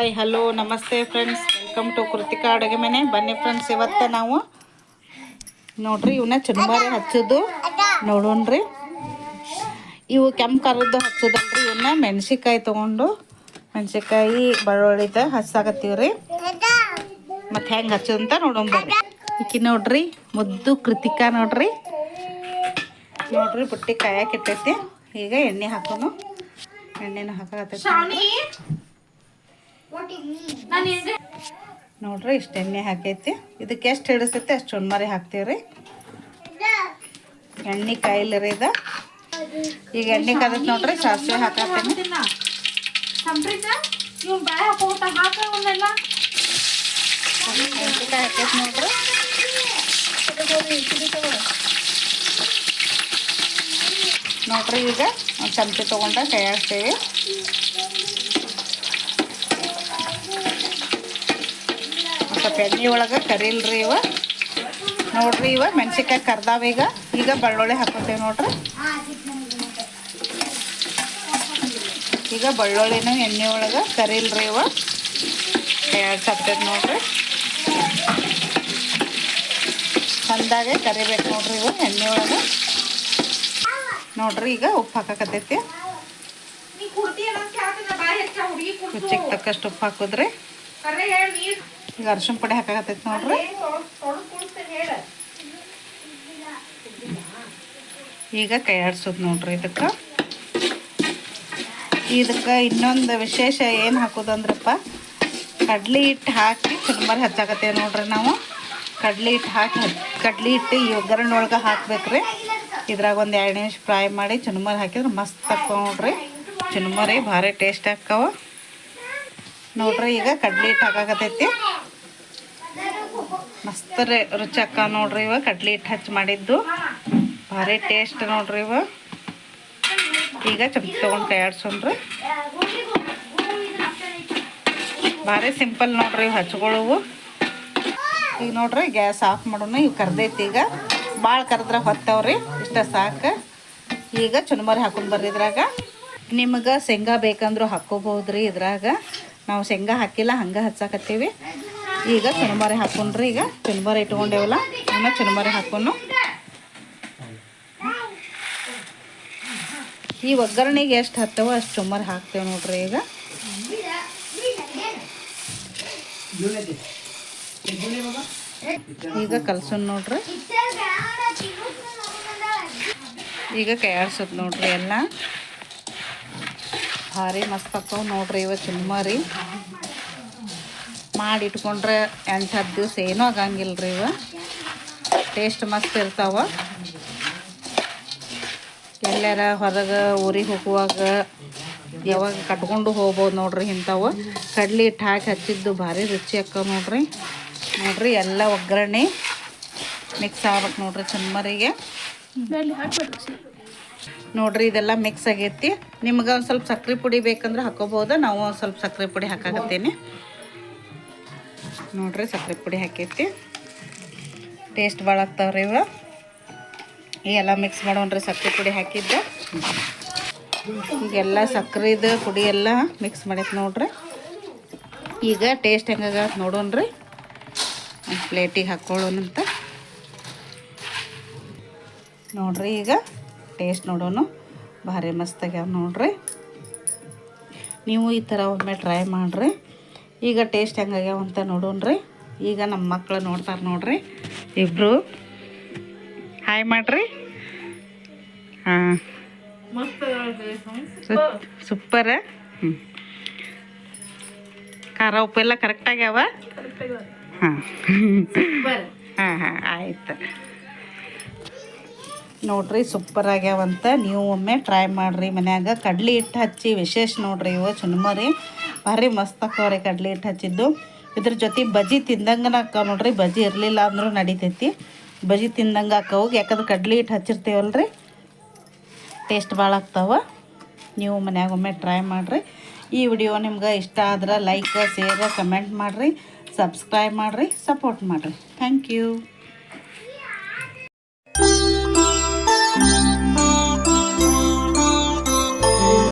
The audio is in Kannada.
ಹಾಯ್, ಹಲೋ, ನಮಸ್ತೆ ಫ್ರೆಂಡ್ಸ್ ವೆಲ್ಕಮ್ ಟು ಕೃತಿಕಾ ಅಡುಗೆ ಮನೆ. ಬನ್ನಿ ಫ್ರೆಂಡ್ಸ್ ಇವತ್ತು ನಾವು ನೋಡ್ರಿ, ಇವನ್ನ ಚುಂಬಾರ ಹಚ್ಚೋದು. ನೋಡೋಣ್ರಿ. ಇವು ಕೆಂಪು ಕರದ್ದು ಹಚ್ಚೋದಲ್ರಿ ಇವನ್ನ. ಮೆಣಸಿಕಾಯಿ ತೊಗೊಂಡು ಮೆಣಸಿಕಾಯಿ ಬೆಳ್ಳುಳ್ಳಿದ ಹಚ್ಚಾಕತ್ತೀವಿ ರೀ ಮತ್ತು ಹೆಂಗೆ ಹಚ್ಚೋದಂತ ನೋಡೋಣ ಬರ್ರಿ. ಈಕಿ ನೋಡ್ರಿ, ಮುದ್ದು ಕೃತಿಕಾ ನೋಡ್ರಿ. ನೋಡ್ರಿ, ಬುಟ್ಟಿ ಕಾಯಕ್ಕೆ ಇಟ್ಟೈತಿ. ಈಗ ಎಣ್ಣೆ ಹಾಕೋನು. ಎಣ್ಣೆನ ಹಾಕತ್ತೈತಿ ನೋಡ್ರಿ, ಇಷ್ಟು ಎಣ್ಣೆ ಹಾಕೈತಿ. ಇದಕ್ಕೆ ಎಷ್ಟು ಹಿಡಿಸ್ತೈತಿ ಅಷ್ಟು ಚುನ್ಮರಿ ಹಾಕ್ತೀವಿ ರೀ ಎಣ್ಣೆ ಕಾಯಿಲ್ಲರಿ ಇದು. ಈಗ ಎಣ್ಣೆ ಕಾದತ್ ನೋಡ್ರಿ, ಸಾಸಿವೆ ಹಾಕತ್ತೇನೆ. ಹಾಕೋತ ನೋಡ್ರಿ ನೋಡ್ರಿ ಈಗ ಒಂದು ಚಮಚ ತೊಗೊಂಡ ಕೈ ಸ್ವಲ್ಪ ಎಣ್ಣೆ ಒಳಗೆ ಕರಿಲ್ರಿ ಇವ. ನೋಡ್ರಿ ಇವ ಮೆಣಸಿನ್ಕಾಯಿ ಕರ್ದಾವ ಈಗ. ಈಗ ಬೆಳ್ಳುಳ್ಳಿ ಹಾಕೋತೇವೆ ನೋಡ್ರಿ. ಈಗ ಬೆಳ್ಳುಳ್ಳಿನೂ ಎಣ್ಣೆ ಒಳಗೆ ಕರಿಲ್ರಿ ಇವ. ಎರಡು ಸಪ್ತೈತೆ ನೋಡ್ರಿ. ಚಂದಾಗೆ ಕರಿಬೇಕು ನೋಡ್ರಿ ಇವ ಎಣ್ಣೆ ಒಳಗೆ. ನೋಡ್ರಿ ಈಗ ಉಪ್ಪು ಹಾಕಕತ್ತೈತಿ. ರುಚಿಗೆ ತಕ್ಕಷ್ಟು ಉಪ್ಪು ಹಾಕಿದ್ರಿ. ಈಗ ಅರ್ಶಿಣ ಪುಡಿ ಹಾಕಾಗತ್ತೈತಿ ನೋಡ್ರಿ. ಈಗ ಕೈ ಆಡ್ಸೋದು ನೋಡ್ರಿ ಇದಕ್ಕೆ. ಇದಕ್ಕೆ ಇನ್ನೊಂದು ವಿಶೇಷ ಏನು ಹಾಕೋದಂದ್ರಪ್ಪ, ಕಡ್ಲಿ ಹಿಟ್ಟು ಹಾಕಿ ಚುರುಮರಿ ಹಚ್ಚಾಕತ್ತೇವೆ ನೋಡ್ರಿ ನಾವು. ಕಡ್ಲಿ ಹಿಟ್ಟು ಹಾಕಿ ಕಡ್ಲಿ ಹಿಟ್ಟು ಈ ಒಗ್ಗರಣೆ ಹಾಕ್ಬೇಕ್ರಿ. ಇದ್ರಾಗ ಒಂದು ಎರಡು ನಿಮಿಷ ಫ್ರೈ ಮಾಡಿ ಚುರುಮರಿ ಹಾಕಿದ್ರೆ ಮಸ್ತ್ ಹಾಕೋ ನೋಡ್ರಿ. ಚುರುಮರಿ ಭಾರಿ ಟೇಸ್ಟ್ ಆಕ್ಕವ ನೋಡ್ರಿ ಈಗ ಕಡ್ಲಿ ಹಿಟ್ಟು ಹಾಕಾಕತ್ತೈತಿ. ಮಸ್ತ್ ರುಚಿ ಅಕ್ಕ ನೋಡ್ರಿ ಇವ, ಕಡ್ಲಿ ಹಿಟ್ಟು ಹಚ್ಚಿ ಮಾಡಿದ್ದು. ಭಾರಿ ಟೇಸ್ಟ್ ನೋಡ್ರಿ ಇವ. ಈಗ ಚಮಚ ತೊಗೊಂಡು ಕೈ ಆಡ್ಸೋಣ್ರಿ ಭಾರಿ ಸಿಂಪಲ್ ನೋಡ್ರಿ ಇವು ಹಚ್ಕೊಳ್ಳುವು ಈಗ ನೋಡ್ರಿ ಗ್ಯಾಸ್ ಆಫ್ ಮಾಡೋಣ, ಇವು ಕರ್ದೈತಿ ಈಗ. ಭಾಳ ಕರೆದ್ರೆ ಹೊತ್ತವ್ರಿ, ಇಷ್ಟ ಸಾಕು. ಈಗ ಚುನ್ಮರಿ ಹಾಕೊಂಡು ಬರ್ರಿ ಇದ್ರಾಗ ನಿಮಗೆ ಶೇಂಗಾ ಬೇಕಂದ್ರೂ ಹಾಕ್ಕೋಬೋದ್ರಿ ಇದ್ರಾಗ. ನಾವು ಶೇಂಗಾ ಹಾಕಿಲ್ಲ, ಹಂಗೆ ಹಚ್ಚಾಕತ್ತೀವಿ. ಈಗ ಚುನ್ಮರಿ ಹಾಕೊಂಡ್ರಿ ಈಗ ಚುನ್ಮರಿ ಇಟ್ಕೊಂಡೇವಲ್ಲ? ಇನ್ನು ಚುನ್ಮರಿ ಹಾಕೊಂಡು ಈ ಒಗ್ಗರಣೆಗೆ ಎಷ್ಟು ಹತ್ತವೋ ಅಷ್ಟು ಚುಮ್ಮರಿ ಹಾಕ್ತೇವೆ ನೋಡ್ರಿ ಈಗ. ಈಗ ಕಲ್ಸೋಣ ನೋಡ್ರಿ. ಈಗ ಕೈ ಆಡ್ಸೋದು ನೋಡ್ರಿ ಎಲ್ಲ. ಭಾರಿ ಮಸ್ತ್ ಆಕ್ಕವು ನೋಡ್ರಿ ಇವ ಚುಮ್ಮರಿ ಮಾಡಿ ಇಟ್ಕೊಂಡ್ರೆ ಎಂಟು ಹತ್ತು ದಿವಸ ಏನೂ ಆಗಂಗಿಲ್ಲ ರೀ ಇವ. ಟೇಸ್ಟ್ ಮಸ್ತ್ ಇರ್ತಾವ. ಎಲ್ಲಾರ ಹೊರಗೆ ಊರಿಗೆ ಹೋಗುವಾಗ ಯಾವಾಗ ಕಟ್ಕೊಂಡು ಹೋಗ್ಬೋದು ನೋಡ್ರಿ ಇಂಥವು. ಕಡ್ಲಿ ಹಿಟ್ಟು ಹಾಕಿ ಹಚ್ಚಿದ್ದು ಭಾರಿ ರುಚಿ ಅಕ್ಕ ನೋಡ್ರಿ. ನೋಡ್ರಿ ಎಲ್ಲ ಒಗ್ಗರಣೆ ಮಿಕ್ಸ್ ಆಗ್ಬೇಕು ನೋಡ್ರಿ ಚಂದಮರಿಗೆ ನೋಡ್ರಿ ಇದೆಲ್ಲ ಮಿಕ್ಸ್ ಆಗೈತಿ. ನಿಮ್ಗೆ ಒಂದು ಸ್ವಲ್ಪ ಸಕ್ಕರೆ ಪುಡಿ ಬೇಕಂದ್ರೆ ಹಾಕೋಬೋದು? ನಾವು ಒಂದು ಸ್ವಲ್ಪ ಸಕ್ಕರೆ ಪುಡಿ ಹಾಕಾಕತ್ತೀನಿ. ನೋಡ್ರಿ, ಸಕ್ಕರೆ ಪುಡಿ ಹಾಕೈತಿ. ಟೇಸ್ಟ್ ಭಾಳ ಆಗ್ತಾವ್ರಿ ಈ ಎಲ್ಲ ಮಿಕ್ಸ್ ಮಾಡೋಣ್ರಿ, ಸಕ್ಕರೆ ಪುಡಿ ಹಾಕಿದ್ದೆ. ಈಗೆಲ್ಲ ಸಕ್ಕರೆದು ಪುಡಿ ಎಲ್ಲ ಮಿಕ್ಸ್ ಮಾಡೈತೆ ನೋಡ್ರಿ. ಈಗ ಟೇಸ್ಟ್ ಹೆಂಗಾಗ ನೋಡೋಣ್ರಿ. ಒಂದು ಪ್ಲೇಟಿಗೆ ಹಾಕ್ಕೊಳ್ಳೋಣಂತ ನೋಡ್ರಿ ಈಗ ಟೇಸ್ಟ್ ನೋಡೋಣ ಭಾರಿ ಮಸ್ತಾಗ್ಯಾವ ನೋಡ್ರಿ. ನೀವು ಈ ಥರ ಒಮ್ಮೆ ಟ್ರೈ ಮಾಡಿರಿ. ಈಗ ಟೇಸ್ಟ್ ಹೆಂಗಾಗ್ಯಾವ ಅಂತ ನೋಡೋಣ್ರಿ. ಈಗ ನಮ್ಮ ಮಕ್ಕಳು ನೋಡ್ತಾರೆ ನೋಡ್ರಿ. ಇಬ್ರು. ಹಾಯ್ ಮಾಡ್ರಿ. ಹಾಂ. ಸೂಪರ ಹ್ಞೂ ಖಾರ ಉಪ್ಪು ಎಲ್ಲ ಕರೆಕ್ಟಾಗ್ಯಾವ ಹಾಂ. ಹಾಂ ಹಾಂ ಆಯ್ತು. ನೋಡ್ರಿ ಸೂಪರ್ ಆಗ್ಯಾವಂತ. ನೀವು ಒಮ್ಮೆ ಟ್ರೈ ಮಾಡಿರಿ ಮನ್ಯಾಗ. ಕಡ್ಲಿ ಹಿಟ್ಟು ಹಚ್ಚಿ ವಿಶೇಷ ನೋಡ್ರಿ ಇವು ಚುನ್ಮರಿ ಭಾರಿ ಮಸ್ತ್ ಹಾಕವ್ರಿ ಕಡ್ಲಿ ಹಿಟ್ಟು ಹಚ್ಚಿದ್ದು. ಇದ್ರ ಜೊತೆ ಬಜ್ಜಿ ತಿಂದಂಗನ ಅಕ್ಕಾವ ನೋಡ್ರಿ. ಬಜ್ಜಿ ಇರಲಿಲ್ಲ ಅಂದ್ರೂ ನಡಿತೈತಿ. ಬಜ್ಜಿ ತಿಂದಂಗೆ ಅಕ್ಕವು ಯಾಕಂದ್ರೆ ಕಡ್ಲಿ ಹಿಟ್ಟು ಹಚ್ಚಿರ್ತೀವಲ್ರಿ? ಟೇಸ್ಟ್ ಭಾಳ ಆಗ್ತಾವ. ನೀವು ಮನ್ಯಾಗ ಒಮ್ಮೆ ಟ್ರೈ ಮಾಡಿರಿ. ಈ ವಿಡಿಯೋ ನಿಮ್ಗೆ ಇಷ್ಟ ಆದ್ರೆ ಲೈಕ್ ಶೇರ್ ಕಮೆಂಟ್ ಮಾಡಿರಿ. ಸಬ್ಸ್ಕ್ರೈಬ್ ಮಾಡಿರಿ. ಸಪೋರ್ಟ್ ಮಾಡಿರಿ. Thank you